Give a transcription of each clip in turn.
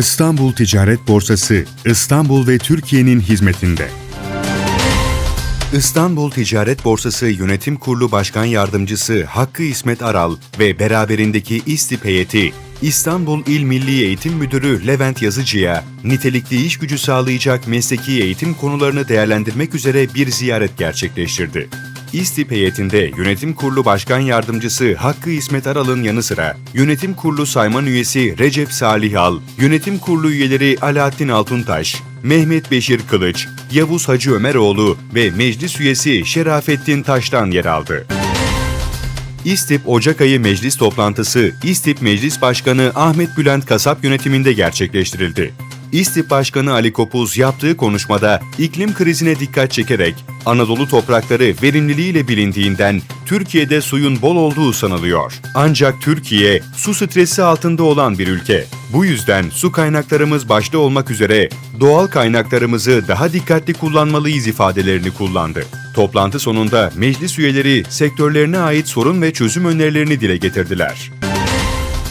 İstanbul Ticaret Borsası, İstanbul ve Türkiye'nin hizmetinde. İstanbul Ticaret Borsası Yönetim Kurulu Başkan Yardımcısı Hakkı İsmet Aral ve beraberindeki İSTİP heyeti, İstanbul İl Milli Eğitim Müdürü Levent Yazıcı'ya nitelikli iş gücü sağlayacak mesleki eğitim konularını değerlendirmek üzere bir ziyaret gerçekleştirdi. İSTİP heyetinde Yönetim Kurulu Başkan Yardımcısı Hakkı İsmet Aral'ın yanı sıra Yönetim Kurulu Sayman Üyesi Recep Salih Al, Yönetim Kurulu üyeleri Alaaddin Altuntaş, Mehmet Beşir Kılıç, Yavuz Hacı Ömeroğlu ve meclis üyesi Şerafettin Taş'tan yer aldı. İSTİP Ocak ayı meclis toplantısı İSTİP Meclis Başkanı Ahmet Bülent Kasap yönetiminde gerçekleştirildi. İSTİP Başkanı Ali Kopuz yaptığı konuşmada iklim krizine dikkat çekerek Anadolu toprakları verimliliğiyle bilindiğinden Türkiye'de suyun bol olduğu sanılıyor. Ancak Türkiye su stresi altında olan bir ülke. Bu yüzden su kaynaklarımız başta olmak üzere doğal kaynaklarımızı daha dikkatli kullanmalıyız ifadelerini kullandı. Toplantı sonunda meclis üyeleri sektörlerine ait sorun ve çözüm önerilerini dile getirdiler.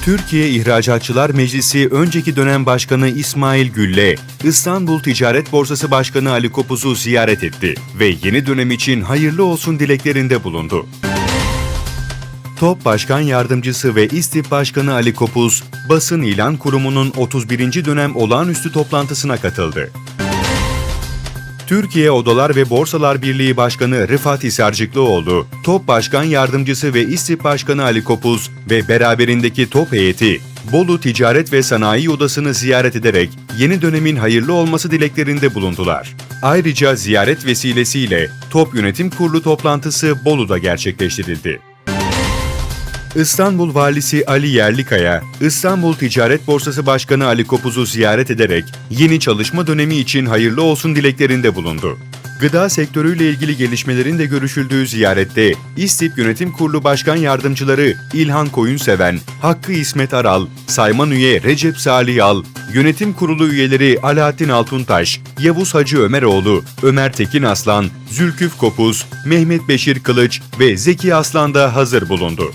Türkiye İhracatçılar Meclisi önceki dönem başkanı İsmail Gülle, İstanbul Ticaret Borsası Başkanı Ali Kopuz'u ziyaret etti ve yeni dönem için hayırlı olsun dileklerinde bulundu. TOP Başkan Yardımcısı ve İSTİP Başkanı Ali Kopuz, Basın İlan Kurumu'nun 31. dönem olağanüstü toplantısına katıldı. Türkiye Odalar ve Borsalar Birliği Başkanı Rıfat Hisarcıklıoğlu, TOP Başkan Yardımcısı ve İSTİP Başkanı Ali Kopuz ve beraberindeki TOP heyeti, Bolu Ticaret ve Sanayi Odası'nı ziyaret ederek yeni dönemin hayırlı olması dileklerinde bulundular. Ayrıca ziyaret vesilesiyle TOP Yönetim Kurulu toplantısı Bolu'da gerçekleştirildi. İstanbul Valisi Ali Yerlikaya, İstanbul Ticaret Borsası Başkanı Ali Kopuz'u ziyaret ederek yeni çalışma dönemi için hayırlı olsun dileklerinde bulundu. Gıda sektörüyle ilgili gelişmelerin de görüşüldüğü ziyarette İSTİP Yönetim Kurulu Başkan Yardımcıları İlhan Koyunseven, Hakkı İsmet Aral, Sayman Üye Recep Salih Al, Yönetim Kurulu üyeleri Alaaddin Altuntaş, Yavuz Hacı Ömeroğlu, Ömer Tekin Aslan, Zülküf Kopuz, Mehmet Beşir Kılıç ve Zeki Aslan da hazır bulundu.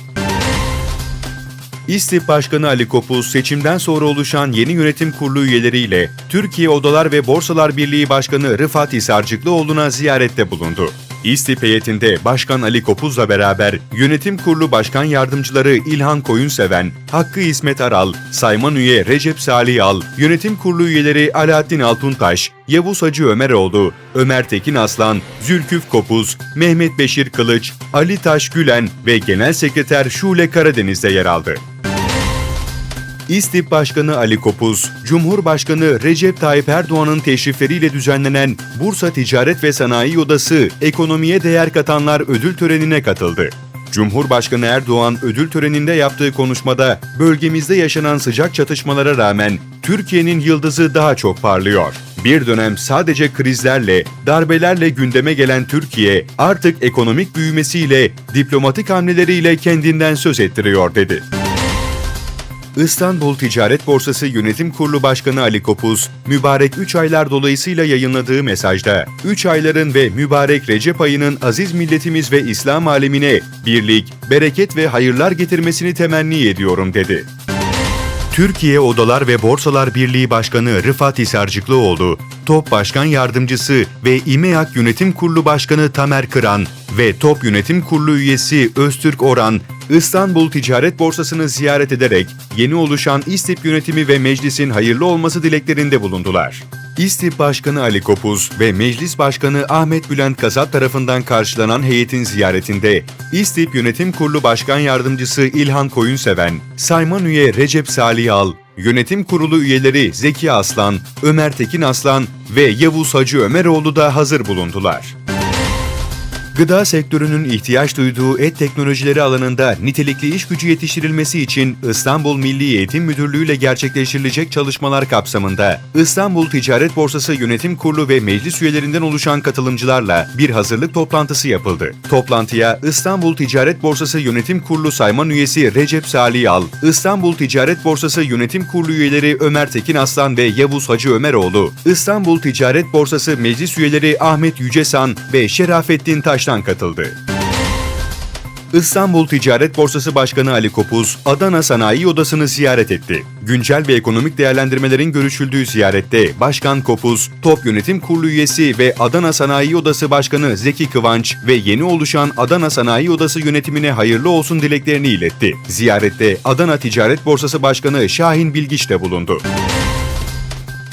İSTİP Başkanı Ali Kopuz, seçimden sonra oluşan yeni yönetim kurulu üyeleriyle Türkiye Odalar ve Borsalar Birliği Başkanı Rıfat Hisarcıklıoğlu'na ziyarette bulundu. İSTİP heyetinde Başkan Ali Kopuz'la beraber Yönetim Kurulu Başkan Yardımcıları İlhan Koyunseven, Hakkı İsmet Aral, Sayman Üye Recep Salih Al, Yönetim Kurulu üyeleri Alaaddin Altuntaş, Yavuz Hacı Ömeroğlu, Ömer Tekin Aslan, Zülküf Kopuz, Mehmet Beşir Kılıç, Ali Taş Gülen ve Genel Sekreter Şule Karadeniz'de yer aldı. İSTİP Başkanı Ali Kopuz, Cumhurbaşkanı Recep Tayyip Erdoğan'ın teşrifleriyle düzenlenen Bursa Ticaret ve Sanayi Odası Ekonomiye Değer Katanlar ödül törenine katıldı. Cumhurbaşkanı Erdoğan ödül töreninde yaptığı konuşmada bölgemizde yaşanan sıcak çatışmalara rağmen Türkiye'nin yıldızı daha çok parlıyor. Bir dönem sadece krizlerle, darbelerle gündeme gelen Türkiye artık ekonomik büyümesiyle, diplomatik hamleleriyle kendinden söz ettiriyor dedi. İstanbul Ticaret Borsası Yönetim Kurulu Başkanı Ali Kopuz, mübarek 3 aylar dolayısıyla yayınladığı mesajda, 3 ayların ve mübarek Recep ayının aziz milletimiz ve İslam alemine birlik, bereket ve hayırlar getirmesini temenni ediyorum dedi. Türkiye Odalar ve Borsalar Birliği Başkanı Rıfat Hisarcıklıoğlu, TOP Başkan Yardımcısı ve İMEAK Yönetim Kurulu Başkanı Tamer Kıran ve TOP Yönetim Kurulu üyesi Öztürk Oran, İstanbul Ticaret Borsası'nı ziyaret ederek yeni oluşan İSTİP yönetimi ve meclisin hayırlı olması dileklerinde bulundular. İSTİP Başkanı Ali Kopuz ve Meclis Başkanı Ahmet Bülent Kasap tarafından karşılanan heyetin ziyaretinde İSTİP Yönetim Kurulu Başkan Yardımcısı İlhan Koyunseven, Sayman Üye Recep Salih Al, Yönetim Kurulu üyeleri Zeki Aslan, Ömer Tekin Aslan ve Yavuz Hacı Ömeroğlu da hazır bulundular. Gıda sektörünün ihtiyaç duyduğu et teknolojileri alanında nitelikli iş gücü yetiştirilmesi için İstanbul Milli Eğitim Müdürlüğü ile gerçekleştirilecek çalışmalar kapsamında İstanbul Ticaret Borsası Yönetim Kurulu ve meclis üyelerinden oluşan katılımcılarla bir hazırlık toplantısı yapıldı. Toplantıya İstanbul Ticaret Borsası Yönetim Kurulu sayman üyesi Recep Salih Al, İstanbul Ticaret Borsası Yönetim Kurulu üyeleri Ömer Tekin Aslan ve Yavuz Hacı Ömeroğlu, İstanbul Ticaret Borsası meclis üyeleri Ahmet Yücesan ve Şerafettin Taş Beşiktaş'tan katıldı. İstanbul Ticaret Borsası Başkanı Ali Kopuz, Adana Sanayi Odası'nı ziyaret etti. Güncel ve ekonomik değerlendirmelerin görüşüldüğü ziyarette Başkan Kopuz, Top Yönetim Kurulu üyesi ve Adana Sanayi Odası Başkanı Zeki Kıvanç ve yeni oluşan Adana Sanayi Odası yönetimine hayırlı olsun dileklerini iletti. Ziyarette Adana Ticaret Borsası Başkanı Şahin Bilgiç de bulundu.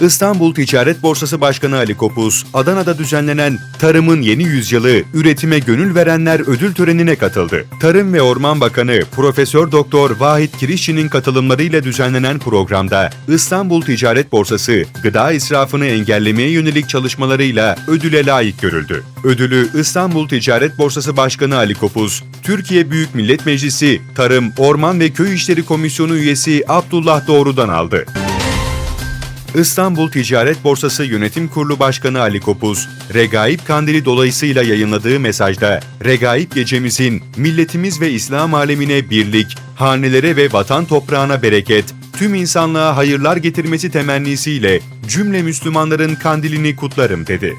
İstanbul Ticaret Borsası Başkanı Ali Kopuz, Adana'da düzenlenen Tarımın Yeni Yüzyılı, Üretime Gönül Verenler ödül törenine katıldı. Tarım ve Orman Bakanı Profesör Doktor Vahit Kirişçi'nin katılımlarıyla düzenlenen programda İstanbul Ticaret Borsası, gıda israfını engellemeye yönelik çalışmalarıyla ödüle layık görüldü. Ödülü İstanbul Ticaret Borsası Başkanı Ali Kopuz, Türkiye Büyük Millet Meclisi Tarım, Orman ve Köy İşleri Komisyonu üyesi Abdullah Doğru'dan aldı. İstanbul Ticaret Borsası Yönetim Kurulu Başkanı Ali Kopuz, Regaip Kandili dolayısıyla yayınladığı mesajda, Regaip gecemizin milletimiz ve İslam alemine birlik, hanelere ve vatan toprağına bereket, tüm insanlığa hayırlar getirmesi temennisiyle cümle Müslümanların kandilini kutlarım dedi.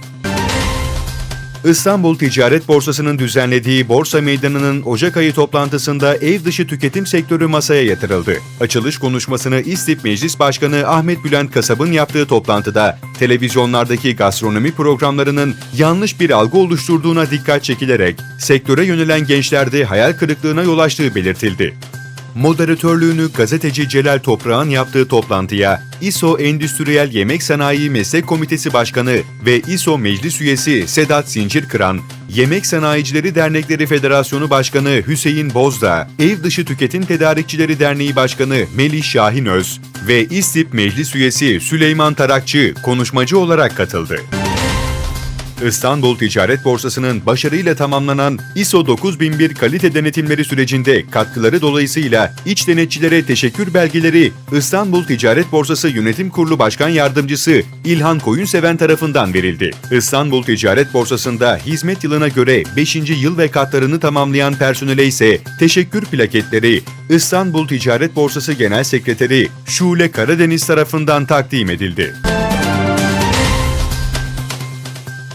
İstanbul Ticaret Borsası'nın düzenlediği Borsa Meydanı'nın Ocak ayı toplantısında ev dışı tüketim sektörü masaya yatırıldı. Açılış konuşmasını İSTİP Meclis Başkanı Ahmet Bülent Kasab'ın yaptığı toplantıda televizyonlardaki gastronomi programlarının yanlış bir algı oluşturduğuna dikkat çekilerek sektöre yönelen gençlerde hayal kırıklığına yol açtığı belirtildi. Moderatörlüğünü gazeteci Celal Toprağ'ın yaptığı toplantıya İSO Endüstriyel Yemek Sanayi Meslek Komitesi Başkanı ve İSO Meclis Üyesi Sedat Zincirkıran, Yemek Sanayicileri Dernekleri Federasyonu Başkanı Hüseyin Bozdağ, Ev Dışı Tüketim Tedarikçileri Derneği Başkanı Melih Şahinöz ve İSTİP Meclis Üyesi Süleyman Tarakçı konuşmacı olarak katıldı. İstanbul Ticaret Borsası'nın başarıyla tamamlanan ISO 9001 kalite denetimleri sürecinde katkıları dolayısıyla iç denetçilere teşekkür belgeleri İstanbul Ticaret Borsası Yönetim Kurulu Başkan Yardımcısı İlhan Koyunseven tarafından verildi. İstanbul Ticaret Borsası'nda hizmet yılına göre 5. yıl ve katlarını tamamlayan personele ise teşekkür plaketleri İstanbul Ticaret Borsası Genel Sekreteri Şule Karadeniz tarafından takdim edildi.